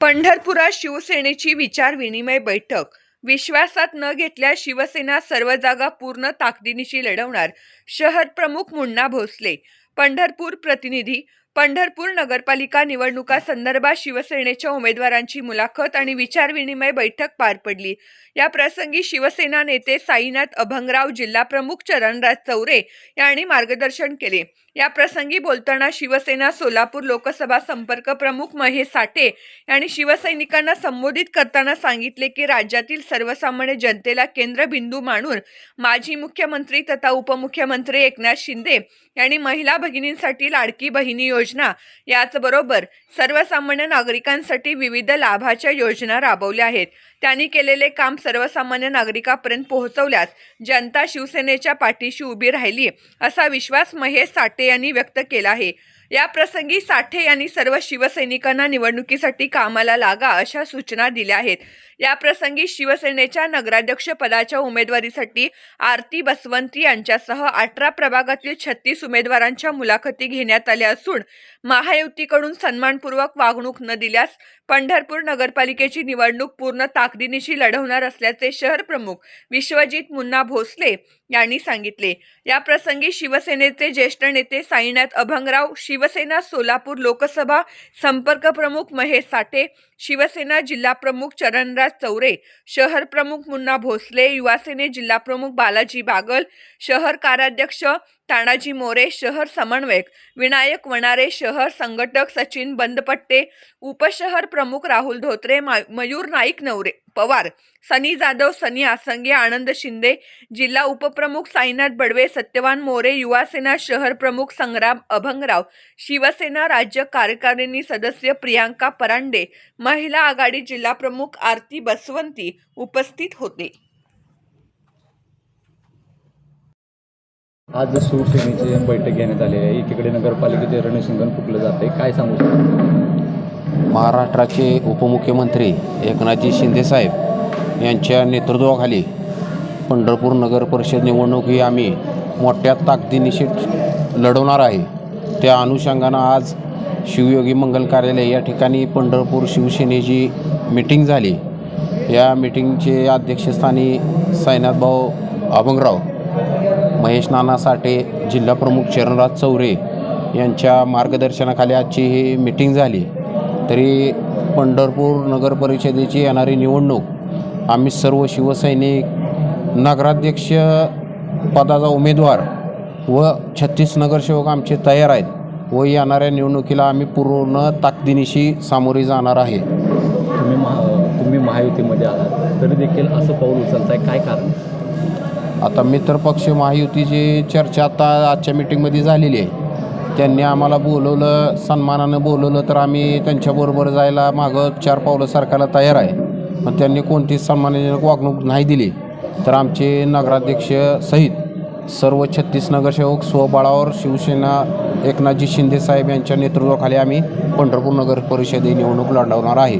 पंढरपुरात शिवसेनेची विचारविनिमय बैठक. विश्वासात न घेतल्यास शिवसेना सर्व जागा पूर्ण ताकदीनिशी लढवणार शहर प्रमुख मुन्ना भोसले. पंढरपूर प्रतिनिधी पंढरपूर नगरपालिका निवडणुका संदर्भात शिवसेनेच्या उमेदवारांची मुलाखत आणि विचारविनिमय बैठक पार पडली. या प्रसंगी शिवसेना नेते साईनाथ अभंगराव जिल्हाप्रमुख चरणराज चौरे यांनी मार्गदर्शन केले. या प्रसंगी बोलताना शिवसेना सोलापूर लोकसभा संपर्क प्रमुख महेश साठे यांनी शिवसैनिकांना संबोधित करताना सांगितले की राज्यातील सर्वसामान्य जनतेला केंद्रबिंदू मानून माजी मुख्यमंत्री तथा उपमुख्यमंत्री एकनाथ शिंदे यांनी महिला भगिनींसाठी लाडकी बहिणी योजना योजना याचबरोबर सर्वसामान्य नागरिकांसाठी विविध लाभाच्या योजना राबवल्या आहेत. त्यांनी केलेले काम सर्वसामान्य नागरिकापर्यंत पोहोचवल्यास जनता शिवसेनेच्या पाठीशी उभी राहिली असा विश्वास महेश साठे यांनी व्यक्त केला आहे. या प्रसंगी साठे यांनी सर्व शिवसैनिकांना निवडणुकीसाठी कामाला लागा अशा सूचना दिल्या आहेत. या प्रसंगी शिवसेनेच्या नगराध्यक्ष पदाच्या उमेदवारीसाठी आरती बसवंती यांच्यासह अठरा प्रभागातील छत्तीस उमेदवारांच्या मुलाखती घेण्यात आल्या असून महायुतीकडून सन्मानपूर्वक वागणूक न दिल्यास पंढरपूर नगरपालिकेची निवडणूक पूर्ण ताकदीनिशी लढवणार असल्याचे शहर प्रमुख विश्वजित मुन्ना भोसले यांनी सांगितले. या प्रसंगी शिवसेनेचे ज्येष्ठ नेते साईनाथ अभंगराव शिवसेना सोलापूर लोकसभा संपर्क प्रमुख महेश साठे शिवसेना जिल्हा प्रमुख चरणराज चौरे शहर प्रमुख मुन्ना भोसले युवासेने जिल्हा प्रमुख बालाजी बागल शहर कार्याध्यक्ष तानाजी मोरे शहर समन्वयक विनायक वणारे शहर संघटक सचिन बंदपट्टे उपशहर प्रमुख राहुल धोत्रे मयूर नाईक नवरे पवार सनी जाधव सनी आसंगे आनंद शिंदे जिल्हा उपप्रमुख साईनाथ बडवे सत्यवान मोरे युवासेना शहर प्रमुख संग्राम अभंगराव शिवसेना राज्य कार्यकारिणी सदस्य प्रियांका परांडे महिला आघाडी जिल्हा प्रमुख आरती बसवंती उपस्थित होते. आज शिवसेनेची बैठक घेण्यात आलेली आहे एकीकडे नगरपालिकेचे रणशिंगण फुकलं जाते काय सांगू शकतो? महाराष्ट्राचे उपमुख्यमंत्री एकनाथजी शिंदेसाहेब यांच्या नेतृत्वाखाली पंढरपूर नगर परिषद निवडणूक ही आम्ही मोठ्या ताकदीनिशी लढवणार आहे. त्या अनुषंगानं आज शिवयोगी मंगल कार्यालय या ठिकाणी पंढरपूर शिवसेनेची मिटिंग झाली. या मिटिंगचे अध्यक्षस्थानी साईनाथभाऊ अभंगराव महेश नाना साठे जिल्हाप्रमुख चरणराज चौरे यांच्या मार्गदर्शनाखाली आजची ही मिटिंग झाली. तरी पंढरपूर नगर परिषदेची येणारी निवडणूक आम्ही सर्व शिवसैनिक नगराध्यक्ष पदाचा उमेदवार व छत्तीस नगरसेवक आमचे तयार आहेत व येणाऱ्या निवडणुकीला आम्ही पूर्ण ताकदीनिशी सामोरे जाणार आहे. तुम्ही महा तुम्ही महायुतीमध्ये आहात तरी देखील असं पाऊल उचलताय. काय कारण? आता मित्रपक्ष महायुतीची चर्चा आता आजच्या मिटिंगमध्ये झालेली आहे. त्यांनी आम्हाला बोलवलं सन्मानानं बोलवलं तर आम्ही त्यांच्याबरोबर जायला मागं चार पावलं सरकारला तयार आहे. पण त्यांनी कोणतीच सन्मानजनक वागणूक नाही दिली. तर आमचे नगराध्यक्ष सहित सर्व छत्तीस नगरसेवक स्वबळावर शिवसेना एकनाथजी शिंदे साहेब यांच्या नेतृत्वाखाली आम्ही पंढरपूर नगर परिषदे निवडणूक लढवणार आहे.